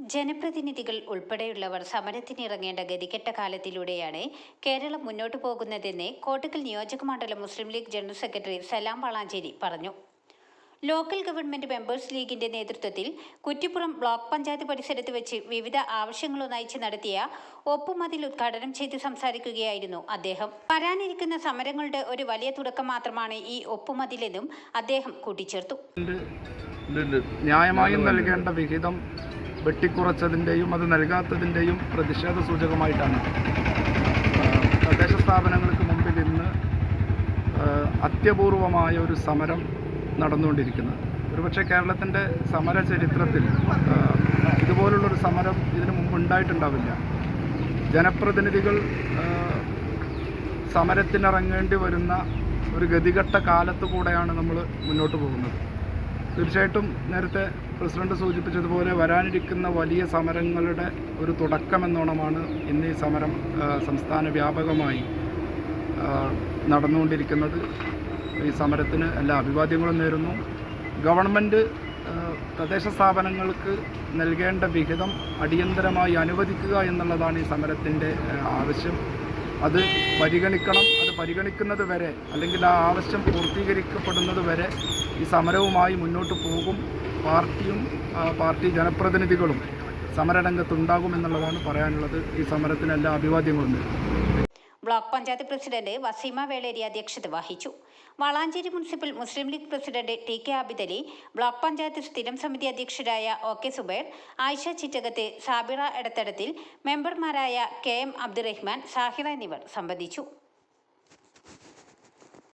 ജനപ്രതിനിധികൾ ഉൾപ്പെടെയുള്ളവർ സമരത്തിനിറങ്ങേണ്ട ഗതികെട്ട കാലത്തിലൂടെയാണ് കേരളം മുന്നോട്ടു പോകുന്നതെന്ന് കോട്ടക്കൽ നിയോജക മണ്ഡലം മുസ്ലിം ലീഗ് ജനറൽ സെക്രട്ടറി സലാം വളാഞ്ചേരി പറഞ്ഞു ലോക്കൽ ഗവൺമെന്റ് മെമ്പേഴ്സ് ലീഗിന്റെ നേതൃത്വത്തിൽ കുറ്റിപ്പുറം ബ്ലോക്ക് പഞ്ചായത്ത് പരിസരത്ത് വെച്ച് വിവിധ ആവശ്യങ്ങൾ ഉന്നയിച്ച് നടത്തിയ ഒപ്പുമതിൽ ഉദ്ഘാടനം ചെയ്ത് സംസാരിക്കുകയായിരുന്നു അദ്ദേഹം വരാനിരിക്കുന്ന സമരങ്ങളുടെ ഒരു വലിയ തുടക്കം മാത്രമാണ് ഈ ഒപ്പുമതിലെന്നും അദ്ദേഹം കൂട്ടിച്ചേർത്തു. നൽകേണ്ട വെട്ടിക്കുറച്ചതിന്റെയും അത് നൽകാത്തതിന്റെയും പ്രതിഷേധ സൂചകമായിട്ടാണ്. തദ്ദേശ സ്ഥാപനങ്ങൾക്ക് മുമ്പിൽ ഇന്ന് അത്യപൂർവമായ ഒരു സമരം നടന്നുകൊണ്ടിരിക്കുന്നത് ഒരുപക്ഷെ കേരളത്തിന്റെ സമര ചരിത്രത്തിൽ ഇതുപോലുള്ളൊരു സമരം ഇതിനു മുമ്പ് ഉണ്ടായിട്ടുണ്ടാവില്ല. ജനപ്രതിനിധികൾ സമരത്തിനിറങ്ങേണ്ടി വരുന്ന ഒരു ഗതികെട്ട കാലത്ത് കൂടെയാണ് നമ്മൾ മുന്നോട്ട് പോകുന്നത്. തീർച്ചയായിട്ടും നേരത്തെ പ്രസിഡന്റ് സൂചിപ്പിച്ചതുപോലെ വരാനിരിക്കുന്ന വലിയ സമരങ്ങളുടെ ഒരു തുടക്കമെന്നോണമാണ് ഇന്ന് ഈ സമരം സംസ്ഥാന വ്യാപകമായി നടന്നുകൊണ്ടിരിക്കുന്നത്. ഈ സമരത്തിന് എല്ലാ അഭിവാദ്യങ്ങളും നേരുന്നു. ഗവൺമെന്റ് തദ്ദേശ സ്ഥാപനങ്ങൾക്ക് നൽകേണ്ട വിഹിതം അടിയന്തരമായി അനുവദിക്കുക എന്നുള്ളതാണ് ഈ സമരത്തിന്റെ ആവശ്യം. അത് പരിഗണിക്കണം. അത് പരിഗണിക്കുന്നത് വരെ അല്ലെങ്കിൽ ആ ആവശ്യം പൂർത്തീകരിക്കപ്പെടുന്നത് വരെ ഈ സമരവുമായി മുന്നോട്ട് പോകും. പാർട്ടിയും പാർട്ടി ജനപ്രതിനിധികളും സമരരംഗത്തുണ്ടാകുമെന്നുള്ളതാണ് പറയാനുള്ളത്. ഈ സമരത്തിന് എല്ലാ അഭിവാദ്യങ്ങളും ബ്ലോക്ക് പഞ്ചായത്ത് പ്രസിഡന്റ് വസീമ വേളേരി അധ്യക്ഷത വഹിച്ചു. Valanchery municipal Muslim League president T K Abidali block panchayat സ്ഥിരം സമിതി അധ്യക്ഷരായ ഒ കെ സുബൈർ ആയിഷ ചിറ്റകത്ത് സാബിറ എടത്തടത്തിൽ മെമ്പർമാരായ കെ എം അബ്ദുറഹ്മാൻ സാഹിറ എന്നിവർ സംബന്ധിച്ചു.